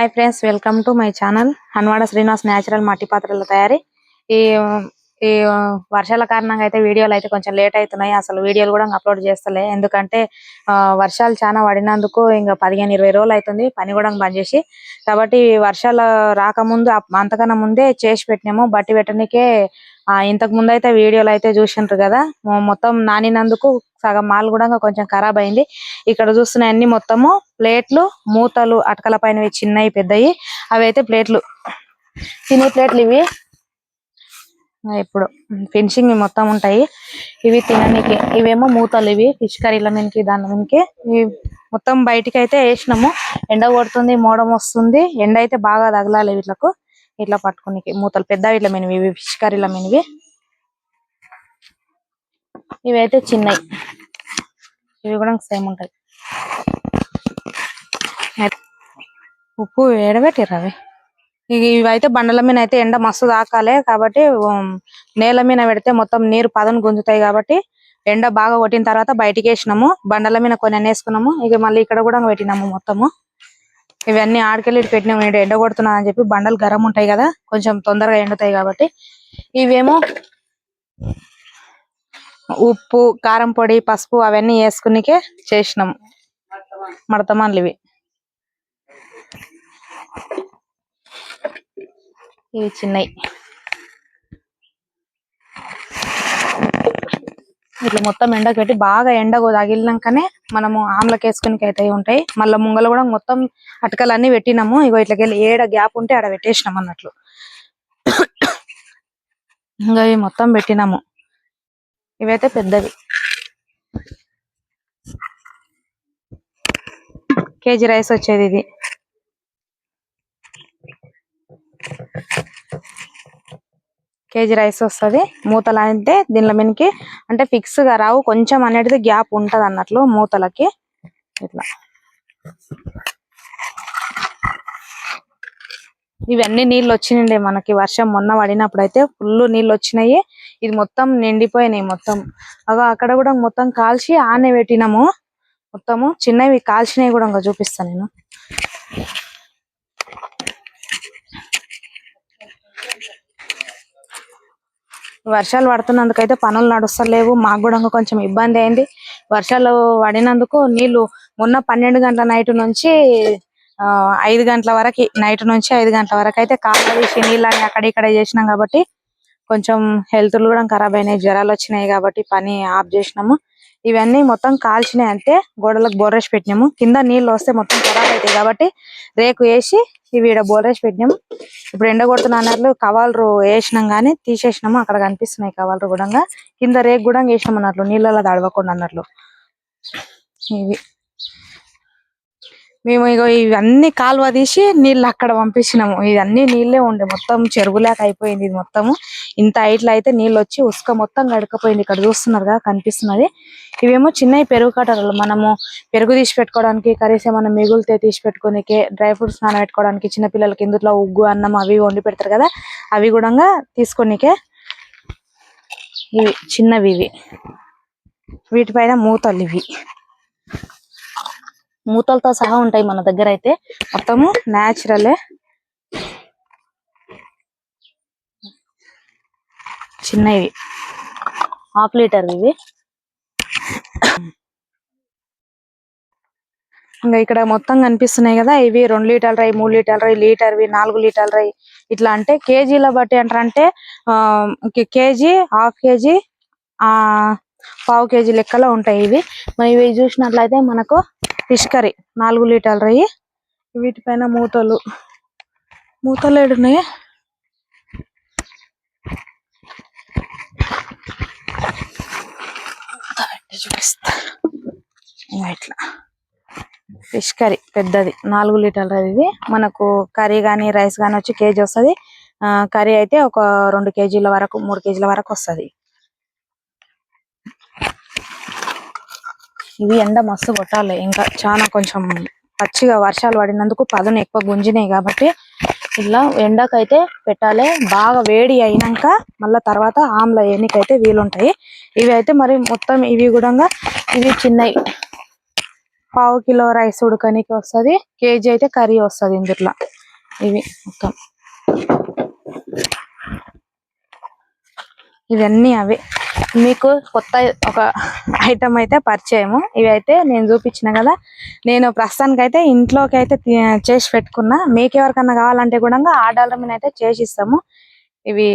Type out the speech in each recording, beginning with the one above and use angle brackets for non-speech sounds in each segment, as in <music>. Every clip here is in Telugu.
Hi friends welcome to my channel Hanwada Srinivas natural మట్టి పాత్రల తయారీ. ఈ ఈ వర్షాల కారణంగా అయితే వీడియోలు అయితే కొంచెం లేట్ అవుతున్నాయి. అసలు వీడియోలు కూడా అప్లోడ్ చేస్తలే. ఎందుకంటే ఆ, వర్షాలు చాలా పడినందుకు ఇంకా పదిహేను ఇరవై రోజులు అవుతుంది. పని కూడా బంద్ చేసి. కాబట్టి వర్షాలు రాకముందు అంతకన్నా ముందే చేసి పెట్టినాము. బట్టి పెట్టడానికే ఇంతకు ముందు అయితే వీడియోలు అయితే చూసిండ్రు కదా. మొత్తం నానినందుకు సగం మాల్ కూడా కొంచెం ఖరాబ్ అయింది. ఇక్కడ చూస్తున్న అన్ని మొత్తము ప్లేట్లు మూతలు అటకల పైన చిన్నవి పెద్దవి. అవి అయితే ప్లేట్లు. తినే ప్లేట్లు ఇవి. ఇప్పుడు ఫినిషింగ్ మొత్తం ఉంటాయి. ఇవి తినడానికి ఇవేమో మూతలు ఇవి ఫిష్ కర్రీల మీదకి దాని మీదకి. ఇవి మొత్తం బయటికి అయితే వేసినాము. ఎండ కొడుతుంది మోడం వస్తుంది. ఎండ అయితే బాగా తగలాలి వీటికి ఇట్లా పట్టుకునికి. మూతలు పెద్ద ఇట్లా మీనవి ఇవి ఫిష్ కర్రీల మీనవి ఇవి అయితే చిన్నవి ఇవి కూడా సేమ్ ఉంటాయి. ఉప్పు ఏడబెట్టిర్రు అవి? ఇవి ఇవైతే బండల మీద అయితే ఎండ మస్తు తాకాలి కాబట్టి నేల మీద పెడితే మొత్తం నీరు పదను గుంజుతాయి కాబట్టి ఎండ బాగా కొట్టిన తర్వాత బయటికి వేసినాము. బండల మీద కొన్ని వేసుకున్నాము. ఇక మళ్ళీ ఇక్కడ కూడా పెట్టినాము మొత్తము. ఇవన్నీ ఆడికెళ్ళి పెట్టినాము. ఎండ కొడుతున్నా అని చెప్పి బండలు గరం ఉంటాయి కదా కొంచెం తొందరగా ఎండుతాయి కాబట్టి. ఇవేమో ఉప్పు కారం పొడి పసుపు అవన్నీ వేసుకునికే చేసినాము మడతమాన్లు ఇవి. ఇవి చిన్నవి ఇట్లా మొత్తం ఎండకు పెట్టి బాగా ఎండకు తగిలినాకనే మనము ఆమ్లకి వేసుకునికి అయితే ఉంటాయి. మళ్ళీ ముంగలు కూడా మొత్తం అటకలన్నీ అన్ని పెట్టినాము. ఇగో ఇట్లకెళ్ళి ఏడ గ్యాప్ ఉంటే ఆడ పెట్టేసినాం అన్నట్లు. ఇంకా ఇవి మొత్తం పెట్టినాము. ఇవైతే పెద్దవి. కేజీ రైస్ వచ్చేది ఇది. కేజీ రైస్ వస్తది. మూతలు అంటే దీనిలో మీదకి అంటే ఫిక్స్గా రావు. కొంచెం అనేది గ్యాప్ ఉంటుంది అన్నట్లు మూతలకి. ఇట్లా. ఇవన్నీ నీళ్ళు వచ్చినాయి మనకి. వర్షం మొన్న పడినప్పుడు అయితే ఫుల్ నీళ్ళు వచ్చినాయి. ఇది మొత్తం నిండిపోయినాయి మొత్తం. అగో అక్కడ కూడా మొత్తం కాల్చి ఆనే పెట్టినాము. మొత్తము చిన్నవి కాల్చినవి కూడా ఇంకా చూపిస్తాను నేను. వర్షాలు పడుతున్నందుకైతే పనులు నడుస్తలేవు. మాకు కూడా ఇంకా కొంచెం ఇబ్బంది అయింది. వర్షాలు పడినందుకు నీళ్ళు మొన్న పన్నెండు గంటల నైట్ నుంచి ఐదు గంటల వరకు నైట్ నుంచి ఐదు గంటల వరకు అయితే కాళ్ళ తీసి నీళ్ళని అక్కడ ఇక్కడ చేసినాం కాబట్టి కొంచెం హెల్త్ కూడా ఖరాబ్ అయినాయి జ్వరాలు వచ్చినాయి కాబట్టి పని ఆఫ్ చేసినాము. ఇవన్నీ మొత్తం కాల్చినాయి అంటే గోడలకు బోరేసి పెట్టినాము. కింద నీళ్ళు వస్తే మొత్తం ఖరాబ్ అవుతాయి కాబట్టి రేకు వేసి ఇవి ఇక్కడ బోరేసి పెట్టినాము. ఇప్పుడు ఎండ కొడుతున్న అన్నట్లు కవాలరు వేసినాం కానీ తీసేసినాము. అక్కడ కనిపిస్తున్నాయి కవాలరు కూడా. కింద రేకు కూడా వేసినాం అన్నట్లు నీళ్ళలో తడవకుండా అన్నట్లు ఇవి. మేము ఇగో ఇవన్నీ కాలువ తీసి నీళ్ళు అక్కడ పంపించినాము. ఇవన్నీ నీళ్ళే ఉండే. మొత్తం చెరువులాక అయిపోయింది ఇది మొత్తము. ఇంత హైట్లో అయితే నీళ్ళు వచ్చి ఉసుక మొత్తం గడకపోయింది ఇక్కడ చూస్తున్నారు కదా కనిపిస్తున్నది. ఇవేమో చిన్నవి పెరుగు కట్టలు మనము పెరుగు తీసి పెట్టుకోవడానికి కర్రీస్ ఏమైనా మిగులితే తీసి పెట్టుకోనికి డ్రై ఫ్రూట్స్ నానబెట్టుకోవడానికి చిన్న పిల్లలకి ఇందులో ఉగ్గు అన్నం అవి వండి పెడతారు కదా అవి కూడా తీసుకోనికే ఇవి చిన్నవి ఇవి. వీటిపైన మూతలు ఇవి. మూతలతో సహా ఉంటాయి మన దగ్గర అయితే. మొత్తము న్యాచురలే చిన్నవి. హాఫ్ లీటర్ ఇవి. ఇంకా ఇక్కడ మొత్తం కనిపిస్తున్నాయి కదా ఇవి రెండు లీటర్ రై మూడు లీటర్ రై లీటర్వి నాలుగు లీటర్ రై. ఇట్లా అంటే కేజీల బట్టి అంటారంటే ఆ కేజీ హాఫ్ కేజీ ఆ పావు కేజీ లెక్కలో ఉంటాయి ఇవి. మరి ఇవి చూసినట్లయితే మనకు ఫిష్ కర్రీ నాలుగు లీటర్లు రయ్యి వీటిపైన మూతలు. మూతలు ఏడున్నాయి? చూపిస్తా. ఇట్లా. ఫిష్ కర్రీ పెద్దది నాలుగు లీటర్ల ఇది. మనకు కర్రీ కానీ రైస్ కానీ వచ్చి కేజీ వస్తది. కర్రీ అయితే ఒక రెండు కేజీల వరకు మూడు కేజీల వరకు వస్తది. ఇవి ఎండ మస్తు కొట్టాలి. ఇంకా చాలా కొంచెం పచ్చిగా వర్షాలు పడినందుకు పదును ఎక్కువ గుంజినాయి కాబట్టి ఇలా ఎండకైతే పెట్టాలి. బాగా వేడి అయినాక మళ్ళీ తర్వాత ఆమ్ల ఎన్నికైతే వీలుంటాయి. ఇవి అయితే మరి మొత్తం ఇవి కూడా ఇవి చిన్నవి పావు కిలో రైస్ ఉడకనికి వస్తది కేజీ అయితే కర్రీ వస్తది ఇందులో. ఇవి మొత్తం. ఇవన్నీ అవే. మీకు కొత్త ఒక ఐటమ్ అయితే పరిచయము. ఇవి అయితే నేను చూపించిన కదా. నేను ప్రస్తుతానికి అయితే ఇంట్లోకి అయితే చేసి పెట్టుకున్నా. మీకు ఎవరికన్నా కావాలంటే కూడా ఆర్డర్ మీద అయితే చేసి ఇస్తాము. ఇవి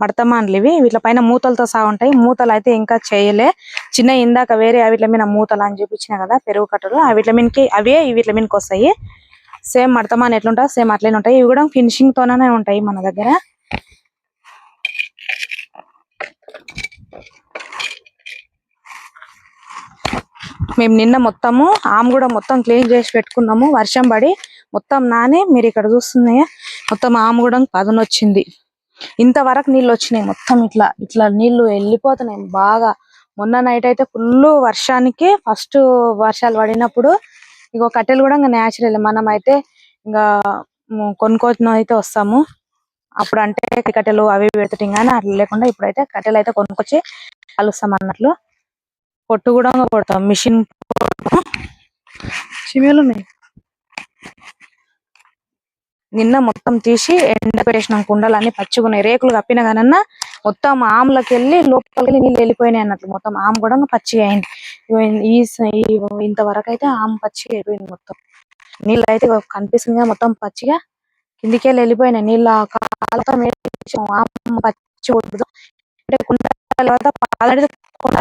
మడతమాన్లు ఇవి. వీటి పైన మూతలతో సహా ఉంటాయి. మూతలు అయితే ఇంకా చేయలే. చిన్న ఇందాక వేరే వీటి మీద మూతలు అని చూపించిన కదా పెరుగు కట్టలు. ఆ వీటి మీదకి అవే ఈ వీటి వస్తాయి. సేమ్ మడతమాన్ ఎట్లుంటాయి సేమ్ అట్లనే ఉంటాయి. ఇవి కూడా ఫినిషింగ్ తోనే ఉంటాయి మన దగ్గర. మేము నిన్న మొత్తము ఆమె కూడా మొత్తం క్లీన్ చేసి పెట్టుకున్నాము. వర్షం పడి మొత్తం నానే మీరు ఇక్కడ చూస్తున్నాయా? మొత్తం ఆమె కూడా పదనొచ్చింది వచ్చింది. ఇంతవరకు నీళ్ళు వచ్చినాయి మొత్తం ఇట్లా. ఇట్లా నీళ్ళు వెళ్ళిపోతున్నాయి బాగా. మొన్న నైట్ అయితే ఫుల్ వర్షానికి ఫస్ట్ వర్షాలు పడినప్పుడు ఇగో కట్టెలు కూడా ఇంకా న్యాచురల్ మనం అయితే ఇంకా మ్, కొనుక్కొని అయితే వస్తాము. అప్పుడు అంటే కట్టెలు అవి ఇవి పెడతాం కానీ అట్లా లేకుండా ఇప్పుడైతే కట్టెలు అయితే కొనుక్కొచ్చి కలుస్తాం అన్నట్లు. పొట్టు కూడా కొడతాం మిషన్ చిమేలు ఉన్నాయి? నిన్న మొత్తం తీసి ఎండ పెట్టేసినాం కుండలు అన్ని పచ్చిగున్నాయి. రేకులు కప్పిన కానన్నా మొత్తం ఆమ్లకి వెళ్ళి లోపలికి వెళ్ళి నీళ్ళు వెళ్ళిపోయినాయి అన్నట్లు. మొత్తం ఆమ్ కూడా పచ్చిగా అయింది. ఈ ఇంతవరకు అయితే ఆమ్ పచ్చిగా అయిపోయింది మొత్తం. నీళ్ళు అయితే కనిపిస్తుంది మొత్తం పచ్చిగా. కిందికి వెళ్ళి వెళ్ళిపోయినాయి. నీళ్ళు పచ్చి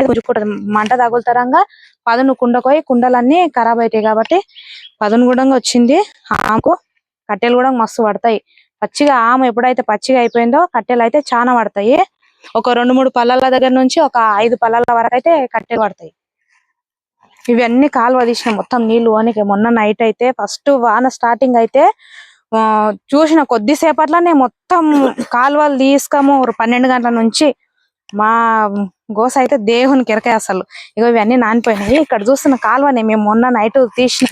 గుంజుకుంటది మంట తగులుతారంగా పదును కుండకోయి కుండలన్నీ ఖరాబ్ అవుతాయి కాబట్టి పదును కూడా వచ్చింది. ఆమెకు కట్టెలు కూడా మస్తు పడతాయి. పచ్చిగా ఆమె ఎప్పుడైతే పచ్చిగా అయిపోయిందో కట్టెలు అయితే చాలా పడతాయి. ఒక రెండు మూడు పళ్ళల దగ్గర నుంచి ఒక ఐదు పళ్ళల వరకు అయితే కట్టెలు పడతాయి. ఇవన్నీ కాలువ తీసిన. మొత్తం నీళ్ళు ఓనికి. మొన్న నైట్ అయితే ఫస్ట్ వాన స్టార్టింగ్ అయితే చూసిన కొద్దిసేపట్లనే మొత్తం కాలువలు తీసుకోము. పన్నెండు గంటల నుంచి మా గోస అయితే దేవునికి ఎరకాయ అసలు. ఇగో ఇవన్నీ నానిపోయినాయి. ఇక్కడ చూస్తున్న కాలువనే మేము మొన్న నైట్ తీసిన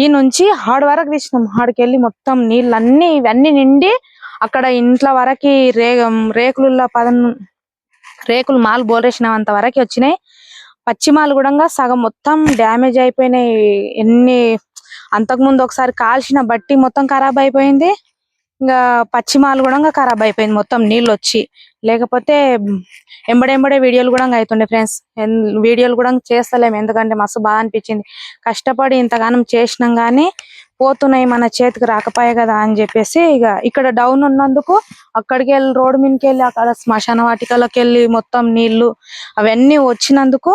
ఈ నుంచి హాడు వరకు తీసినాం. హాడ్కి వెళ్ళి మొత్తం నీళ్ళన్నీ ఇవన్నీ నిండి అక్కడ ఇంట్ల వరకు రే రేకులలో పదం రేకులు మాలు బోరేసినంత వరకు వచ్చినాయి. పచ్చిమాలు కూడా సగం మొత్తం డ్యామేజ్ అయిపోయినాయి. ఎన్ని అంతకుముందు ఒకసారి కాల్చిన బట్టి మొత్తం ఖరాబ్ అయిపోయింది. ఇంకా పచ్చిమాలు కూడా ఖరాబ్ అయిపోయింది మొత్తం నీళ్ళు వచ్చి. లేకపోతే ఎంబడెంబడే వీడియోలు కూడా అవుతుండే ఫ్రెండ్స్. వీడియోలు కూడా చేస్తలేము. ఎందుకంటే మస్తు బాగా అనిపించింది. కష్టపడి ఇంతగానం చేసినాం కానీ పోతున్నాయి మన చేతికి రాకపోయే కదా అని చెప్పేసి ఇక ఇక్కడ డౌన్ ఉన్నందుకు అక్కడికి వెళ్ళి రోడ్డు మీదకి వెళ్ళి అక్కడ శ్మశాన వాటికలోకి వెళ్ళి మొత్తం నీళ్ళు అవన్నీ వచ్చినందుకు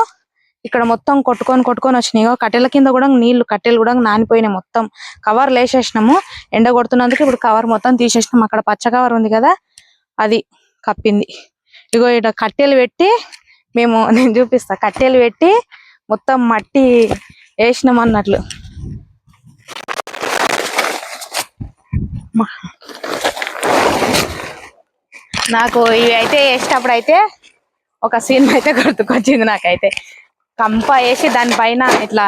ఇక్కడ మొత్తం కొట్టుకొని కొట్టుకొని వచ్చినాయి. కట్టెల కింద కూడా నీళ్ళు కట్టెలు కూడా నానిపోయినాయి మొత్తం. కవర్ లేసేసినాము. ఎండ కొడుతున్నందుకు ఇప్పుడు కవర్ మొత్తం తీసేసినాం. అక్కడ పచ్చ కవర్ ఉంది కదా అది కప్పింది. ఇగో ఇక్కడ కట్టెలు పెట్టి మేము <laughs> నేను చూపిస్తా. కట్టెలు పెట్టి మొత్తం మట్టి వేసినాం అన్నట్లు. నాకు ఇవి అయితే వేసేటప్పుడు అయితే ఒక సీన్ అయితే గుర్తుకొచ్చింది నాకైతే. కంప వేసి దానిపైన ఇట్లా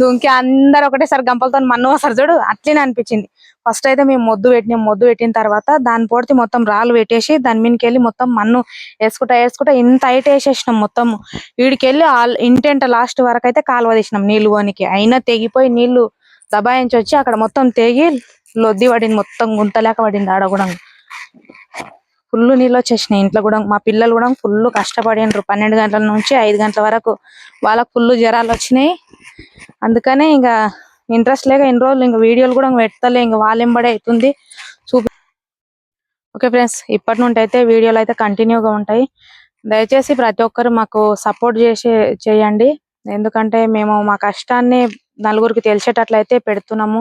దుంకి అందరు ఒకటేసారి గంపలతో మన్ను వస్తారు చూడు అట్లనే అనిపించింది. ఫస్ట్ అయితే మేము మొద్దు పెట్టినాం. మొద్దు పెట్టిన తర్వాత దాని పొడితే మొత్తం రాళ్ళు పెట్టేసి దాని మీదకి వెళ్ళి మొత్తం మన్ను వేసుకుంటా వేసుకుంటా ఇంత హైట్ వేసేసినాం మొత్తం. వీడికెళ్ళి ఆల్ ఇంటెంట లాస్ట్ వరకు అయితే కాలువ తీసినాం నీళ్ళు పోనీకి. అయినా తెగిపోయి నీళ్ళు దబాయించి వచ్చి అక్కడ మొత్తం తెగి లొద్ది పడింది మొత్తం గుంతలేక పడింది ఆడ కూడా. ఫుల్ నీళ్ళు వచ్చేసినాయి. ఇంట్లో కూడా మా పిల్లలు కూడా ఫుల్ కష్టపడినారు. పన్నెండు గంటల నుంచి ఐదు గంటల వరకు వాళ్ళకు ఫుల్ జ్వరాలు వచ్చినాయి. అందుకనే ఇంకా ఇంట్రెస్ట్ లేక ఇన్ని రోజులు ఇంకా వీడియోలు కూడా పెట్టలే ఇంకా వాళ్ళెంబడే అవుతుంది. చూపి ఓకే ఫ్రెండ్స్ ఇప్పటి నుండి అయితే వీడియోలు అయితే కంటిన్యూగా ఉంటాయి. దయచేసి ప్రతి ఒక్కరు మాకు సపోర్ట్ చేసి చేయండి. ఎందుకంటే మేము మా కష్టాన్ని నలుగురికి తెలిసేటట్లయితే పెడుతున్నాము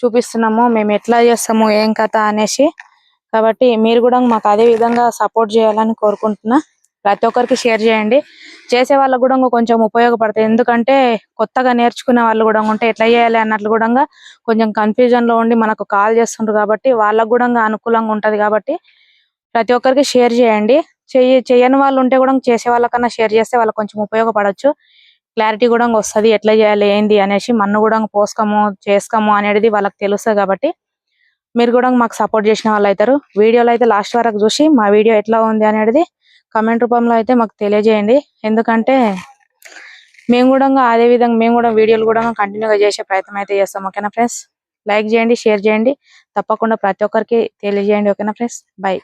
చూపిస్తున్నాము. మేము ఎట్లా చేస్తాము ఏం కథ అనేసి కాబట్టి మీరు కూడా మాకు అదే విధంగా సపోర్ట్ చేయాలని కోరుకుంటున్నా. ప్రతి ఒక్కరికి షేర్ చేయండి. చేసే వాళ్ళకు కూడా కొంచెం ఉపయోగపడతాయి. ఎందుకంటే కొత్తగా నేర్చుకునే వాళ్ళు కూడా ఉంటే ఎట్లా చేయాలి అన్నట్లు కూడా కొంచెం కన్ఫ్యూజన్లో ఉండి మనకు కాల్ చేస్తుంటారు కాబట్టి వాళ్ళకు కూడా అనుకూలంగా ఉంటది కాబట్టి ప్రతి ఒక్కరికి షేర్ చేయండి. చెయ్యి చేయని వాళ్ళు ఉంటే కూడా చేసే వాళ్ళకన్నా షేర్ చేస్తే వాళ్ళకి కొంచెం ఉపయోగపడవచ్చు క్లారిటీ కూడా వస్తది. ఎట్లా చేయాలి ఏంది అనేసి మన్ను కూడా పోసుకోము చేసుకోము అనేది వాళ్ళకి తెలుస్తుంది కాబట్టి మీరు కూడా మాకు సపోర్ట్ చేసిన వాళ్ళు అవుతారు. వీడియోలో అయితే లాస్ట్ వరకు చూసి మా వీడియో ఎట్లా ఉంది అనేది కమెంట్ రూపంలో అయితే మాకు తెలియజేయండి. ఎందుకంటే మేము కూడా అదే విధంగా మేము కూడా వీడియోలు కూడా కంటిన్యూ గా చేసే ప్రయత్నం అయితే చేస్తాం. ఓకేనా ఫ్రెండ్స్ లైక్ చేయండి షేర్ చేయండి. తప్పకుండా ప్రతి ఒక్కరికి తెలియజేయండి. ఓకేనా ఫ్రెండ్స్ బై